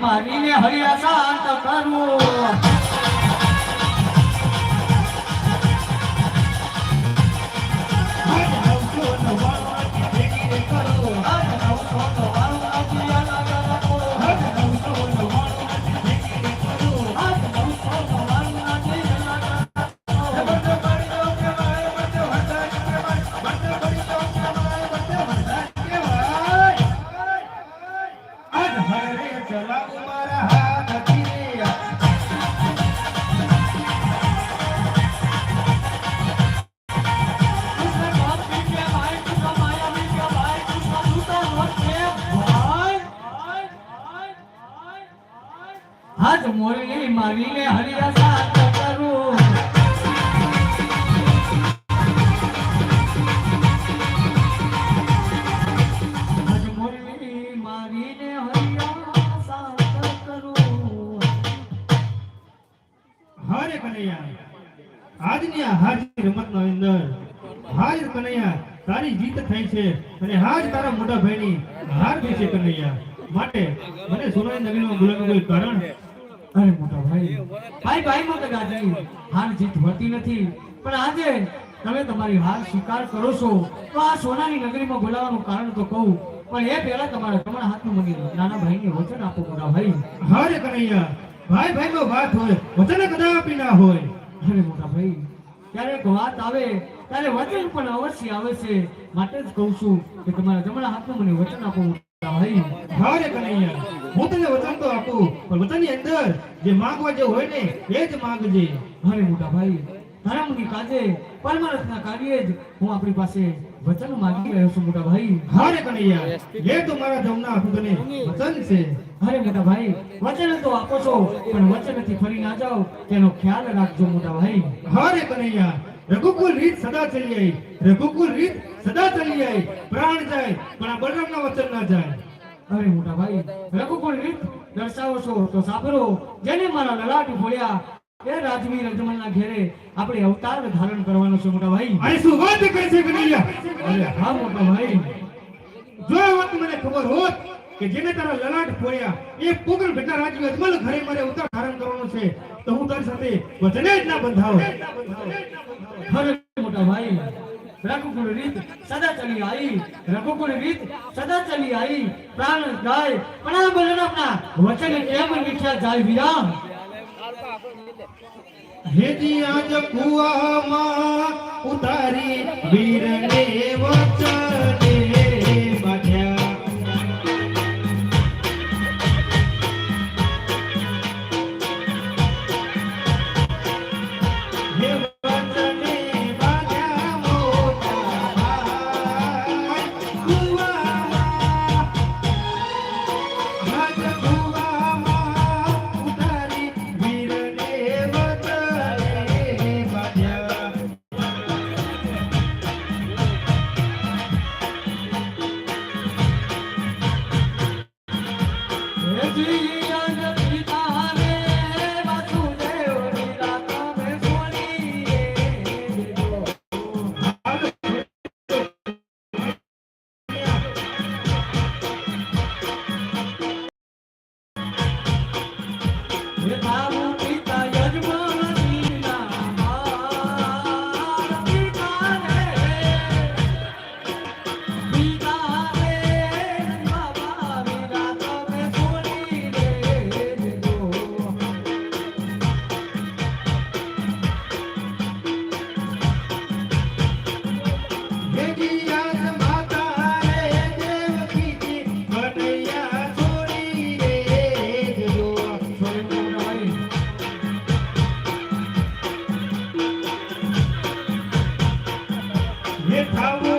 મારીને હરિયા શાંત કરવું હાથ મોરલી મારીને હરિયા કરું. હારે કનૈયા, આજની આ રમતનો અંદર હાર કનૈયા, તારી જીત થઈ છે અને હાજ તારા મોટા ભાઈની હાર કનૈયા. માટે મને સોનાની નગરીમાં બોલાવવાનું કોઈ કારણ? અરે મોટા ભાઈ. ભાઈ ભાઈ માટે ગાજાઈ હાર જીત હોતી નથી. પણ આજે તમે તમારી હાર સ્વીકાર કરો છો તો આ સોનાની નગરીમાં બોલાવવાનું કારણ તો કહું. પણ એ પહેલા તમારા તમારા હાથનું મંદિર નાના ભાઈને વચન આપો મોટા ભાઈ. હારે કનૈયા ભાઈ ભાઈ નો વાત હોય વચન કદાપી ના હોય. અરે મોટા ભાઈ ક્યારેક વાત આવે ત્યારે વચન પણ અવશ્ય આવે છે. માટે જ કહું છું કે તમારા જમણા હાથનું મને વચન આપો હારે કનૈયા એ તો મારા જમના તને વચન ભાઈ, વચન તો આપો છો, પણ ફરી ના જાઓ, તેનો ખ્યાલ રાખજો, મોટા ભાઈ. હારે કનૈયા, રઘુકુલ રીત સદા ચલી રઘુકુલ રીત સદા ચલી જાય પ્રાણ જાય પણ આ બલરામના વચન ના જાય. અરે મોટા ભાઈ રઘુકુળ રીત? દર્શાવો છો તો સાંભળો. જેને મારા લલાટ ફોડ્યા એ રાજવીર અજમલના ઘેરે આપણે અવતાર ધારણ કરવાનો છે મોટા ભાઈ. અરે શું વાત કરે છે કનૈયા અરે હા મોટા ભાઈ. જો વાત મને ખબર હોત કે જેને તારા લલાટ ફોડ્યા એ પોગલ બેટા રાજવી અજમલ ઘરે મારે અવતાર ધારણ કરવાનો છે તો હું તારી સાથે વચને જ ના બંધાવ. હરે મોટા ભાઈ રઘુકુળ રીત સદા ચલી આવી રઘુકુળ રીત સદા ચલી આવી પ્રાણ જાય પણ આ બલરામના વચન કેમ મીઠ્યા જાય વિરામ હેજી આજ કુવામાં ઉતારી વીરને વચને Let's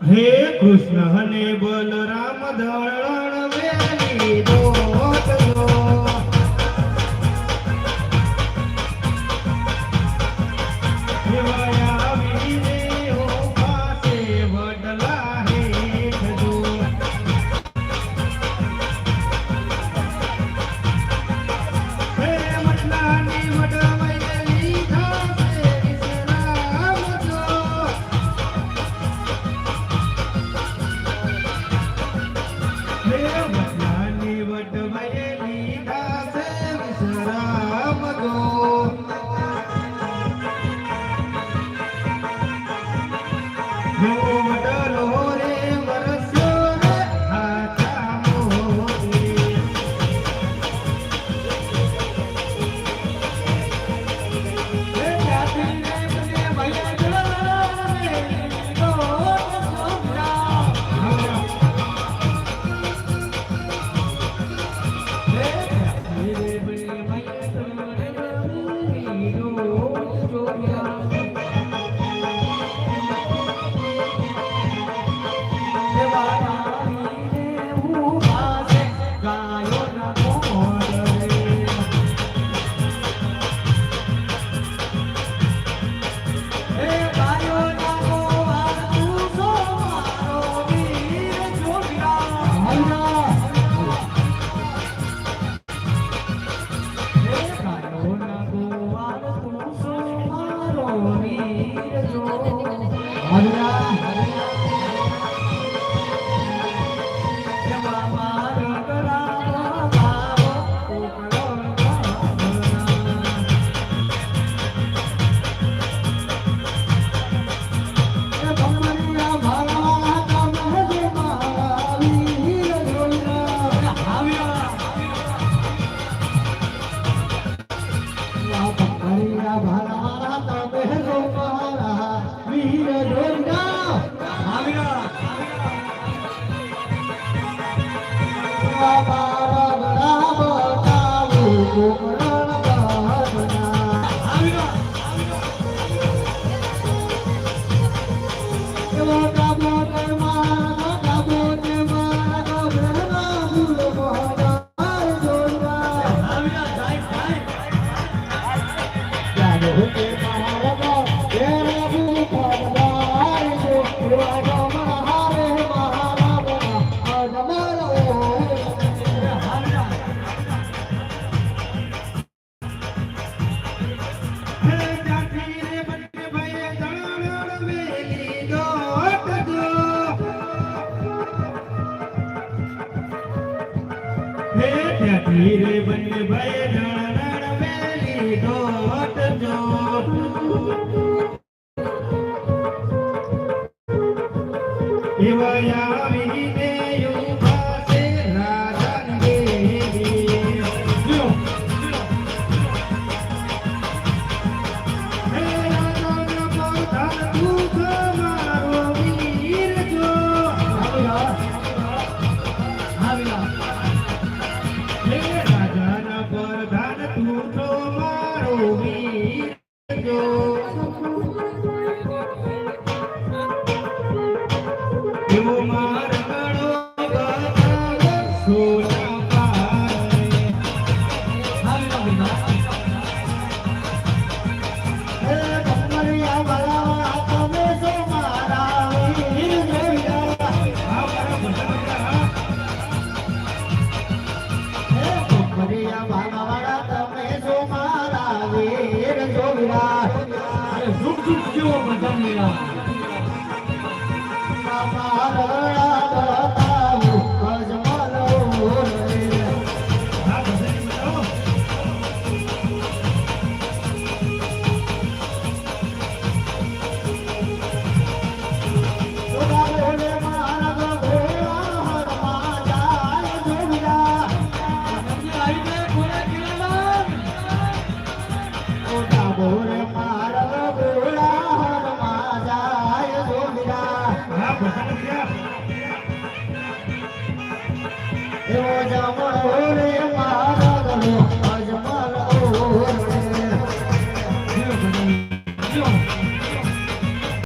હે કૃષ્ણ હને બલરામ દળણ জীবন Amen. હે Iwaya va a